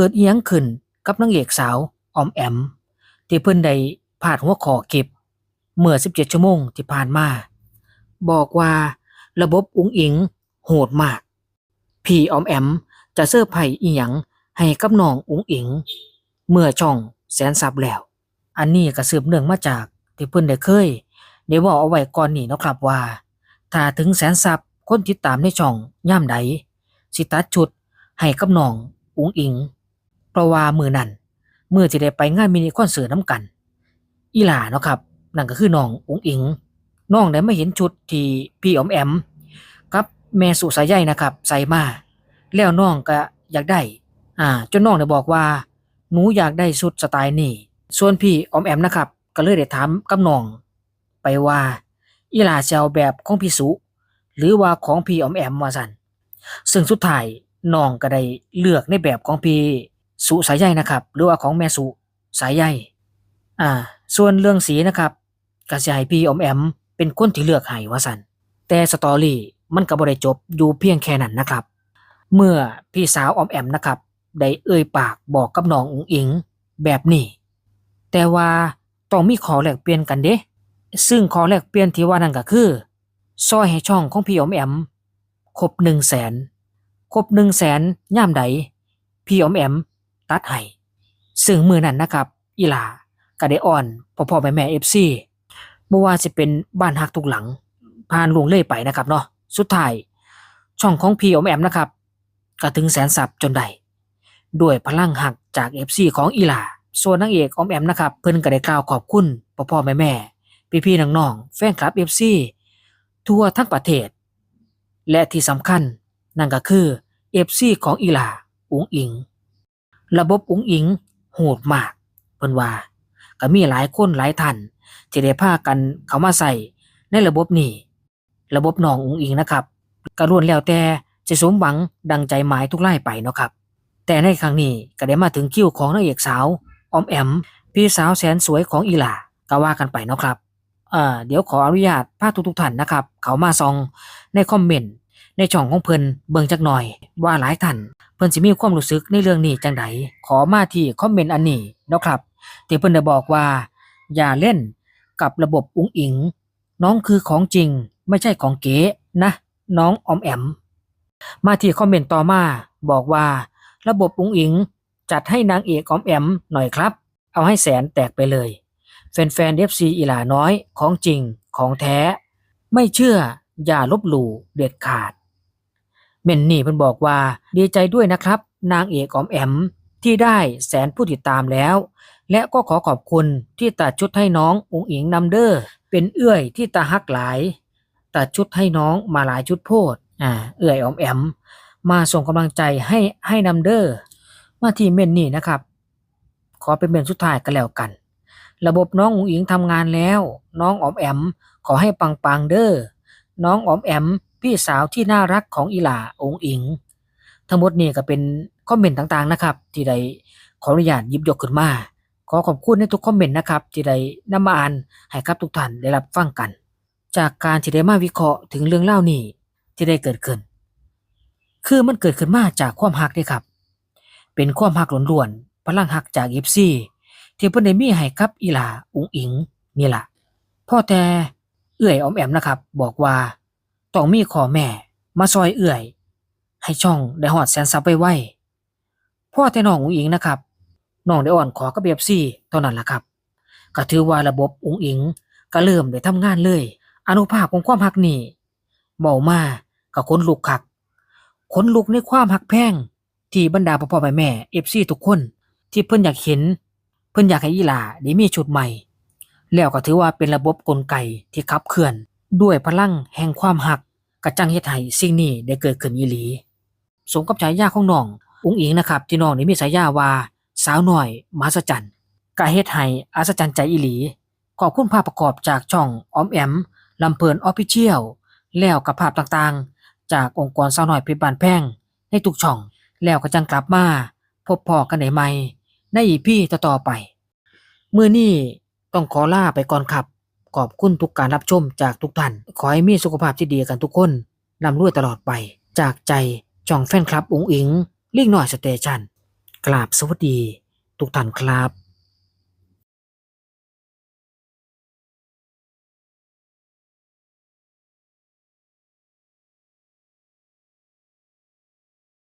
เกิดเอียงขึ้นกับนางเอกสาวออมแอม ที่เพิ่นได้พาดหัวข้อเก็บ เมื่อ 17 ชั่วโมงที่ผ่านมา บอกว่าระบบอุงอิงโหดมาก พี่ออมแอมจะเสื้อร์ไผ่อีหยังให้กับน้องอุงอิง เมื่อช่องแสนสับแล้ว อันนี้ก็สืบเนื่องมาจากที่เพิ่นได้เคยได้เว้าเอาไว้ก่อนนี้เนะครับว่า ถ้าถึงแสนสับคนติดตามในช่องย่ามใดสิตัดชุดให้กับน้องอุงอิง ราะว่ามือนั้นมือที่ได้ไปงานมินิคอนเสิร์ตน้ำกัน อีหล่าเนาะครับนั่นก็คือน้องอุงอิงน้องได้มาเห็นชุดที่พี่อมแอมกับแม่สุสายใยนะครับ ใส่มาแล้วน้องก็อยากได้ อ่าจนน้องได้บอกว่า หนูอยากได้ชุดสไตล์นี้ส่วนพี่อมแอมนะครับ ก็เลยได้ถามกับน้อง ไปว่าอีหล่าจะเอาแบบของพี่สุหรือว่าของพี่อมแอมว่าสันซึ่งสุดท้ายน้องก็ได้เลือกในแบบของพี่ สุสายใยนะครับ หรือว่าของแม่สุสายใยอ่า ส่วนเรื่องสีนะครับก็สิให้พี่อมแอม เป็นคนที่เลือกให้ว่าสันแต่สตอรี่มันก็บ่ได้จบอยู่เพียงแค่นั้นนะครับ เมื่อพี่สาวอมแอมนะครับได้เอ่ยปากบอกกับน้องอุ๋งอิงแบบนี้ แต่ว่าต้องมีขอแลกเปลี่ยนกันเด้ ซึ่งขอแลกเปลี่ยนที่ว่านั่นก็คือซอยให้ช่องของพี่อมแอมครบหนึ่งแสนครบหนึ่งแสนย่ามใดพี่อมแอม ตัดให้ซึ่งมือนั้นนะครับ อีลาก็ได้อ่อนพ่อพ่อแม่แม่เอฟซีบ่ว่าจะเป็นบ้านฮักทุกหลัง ผ่านลวงเล่ยไปนะครับเนาะสุดท้ายช่องของพีอมแอมนะครับก็ถึงแสนสับจนได้ด้วยพลังหักจากเอฟซีของอีลาส่วนนางเอกอมแอมนะครับ เพิ่นก็ได้กล่าวขอบคุณพ่อพ่อแม่แม่พี่ๆน้องๆแฟนคลับเอฟซีทั่วทั้งประเทศ และที่สำคัญนั่นก็คือเอฟซีของอีลาอุงอิง ระบบอุ้งอิงโหดมากเพิ่นว่าก็มีหลายคนหลายท่านที่ได้พากันเข้ามาใส่ในระบบนี้ ระบบน้องอุ้งอิงนะครับก็ล้วนแล้วแต่จะสมหวังดังใจหมายทุกรายไปเนาะครับ แต่ในครั้งนี้ก็ได้มาถึงคิวของนางเอกสาวออมแอม พี่สาวแสนสวยของอีหลาก็ว่ากันไปเนาะครับเอ่อเดี๋ยวขออนุญาตพาทุกๆท่านนะครับ เขามาซองในคอมเมนต์ในช่องของเพิ่นเบิ่งจักหน่อยว่าหลายท่าน เพิ่นสิมีความรู้สึกในเรื่องนี้จังไดขอมาที่คอมเมนต์อันนี้นะครับที่เพิ่นได้บอกว่า อย่าเล่นกับระบบอุ้งอิง น้องคือของจริง ไม่ใช่ของเก๋นะ น้องออมแอม มาที่คอมเมนต์ต่อมาบอกว่า ระบบอุ้งอิง จัดให้นางเอกออมแอมหน่อยครับ เอาให้แสนแตกไปเลย แฟนๆเอฟซีอีหลาน้อยของจริงของแท้ ไม่เชื่ออย่าลบหลู่เด็ดขาด เมนนี่เพิ่นบอกว่าดีใจด้วยนะครับ นางเอกออมแอมที่ได้แสนผู้ติดตามแล้ว และก็ขอขอบคุณที่ตัดชุดให้น้องอุงอิงนำเดอร์เป็นเอื้อยที่ตาฮักหลาย ตัดชุดให้น้องมาหลายชุดโพดอ่าเอื้อยออมแอม มาส่งกำลังใจให้ให้นำเดอร์มาที่เมนนี่นะครับ ขอเป็นเมนสุดท้ายกันแล้วกัน ระบบน้องอุ๋งอิงทำงานแล้ว น้องออมแอม ขอให้ปังปังเดอ้อน้องออมแอม พี่สาวที่น่ารักของอีหลาอุ๋งอิง ทั้งหมดนี่ก็เป็นคอมเมนต์ต่างๆนะครับ ที่ได้ขออนุญาตยิบยกขึ้นมา ขอขอบคุณในทุกคอมเมนต์นะครับ ที่ได้นำมาอ่านให้กับทุกท่านได้รับฟังกัน จากการที่ได้มาวิเคราะห์ถึงเรื่องเล่านี้ที่ได้เกิดขึ้น คือมันเกิดขึ้นมาจากความหักเด้ครับ เป็นความหักล้วนๆพลังหักจากเอฟซีที่เพิ่นได้มีให้กับอีหลาอุงอิงนี่ล่ะพ่อแต่เอื้อยออมแอมนะครับ บอกว่า ต้องมีขอแม่มาซอยเอื้อย ให้ช่องได้ฮอดแสนซับไวๆพ่อแต่น้องอุงอิงนะครับน้องได้อ่อนขอกับเอฟซีเท่านั้นล่ะครับ ก็ถือว่าระบบอุงอิงก็เริ่มได้ทำงานเลย อนุภาพของความหักนี่เบามากับคนลุกคักขนลุกในความหักแพงที่บรรดาพ่อพ่อแม่แม่เอฟซีทุกคน ที่เพิ่นอยากเห็น เพิ่นอยากให้อีหลาได้มีชุดใหม่ แล้วก็ถือว่าเป็นระบบกลไกที่ขับเคลื่อน ด้วยพลังแห่งความหักกระจังเฮ็ดให้สิ่งนี้ได้เกิดขึ้นอีหลี สมกับฉายาของน้องอุ๋งอิงนะครับ ที่น้องได้มีฉายาว่าสาวน้อยมหัศจรรย์กะเฮ็ดให้อัศจรรย์ใจอีหลี ขอบคุณภาพประกอบจากช่องออมแอมลำเพลินออฟฟิเชียลแล้วกับภาพต่างๆ จากองค์กรสาวน้อยเพชรบานแพ่ง ในทุกช่อง แล้วก็จังกลับมา พบพอกันได้ใหม่ในอีพีต่อๆไป มื้อนี้ต้องขอลาไปก่อนครับ ขอบคุณทุกการรับชมจากทุกท่าน ขอให้มีสุขภาพที่ดีกันทุกคนนำรวยตลอดไป จากใจช่องแฟนคลับอุ๋งอิงลิงหน่อยสเตชันกราบสวัสดี ทุกท่านครับ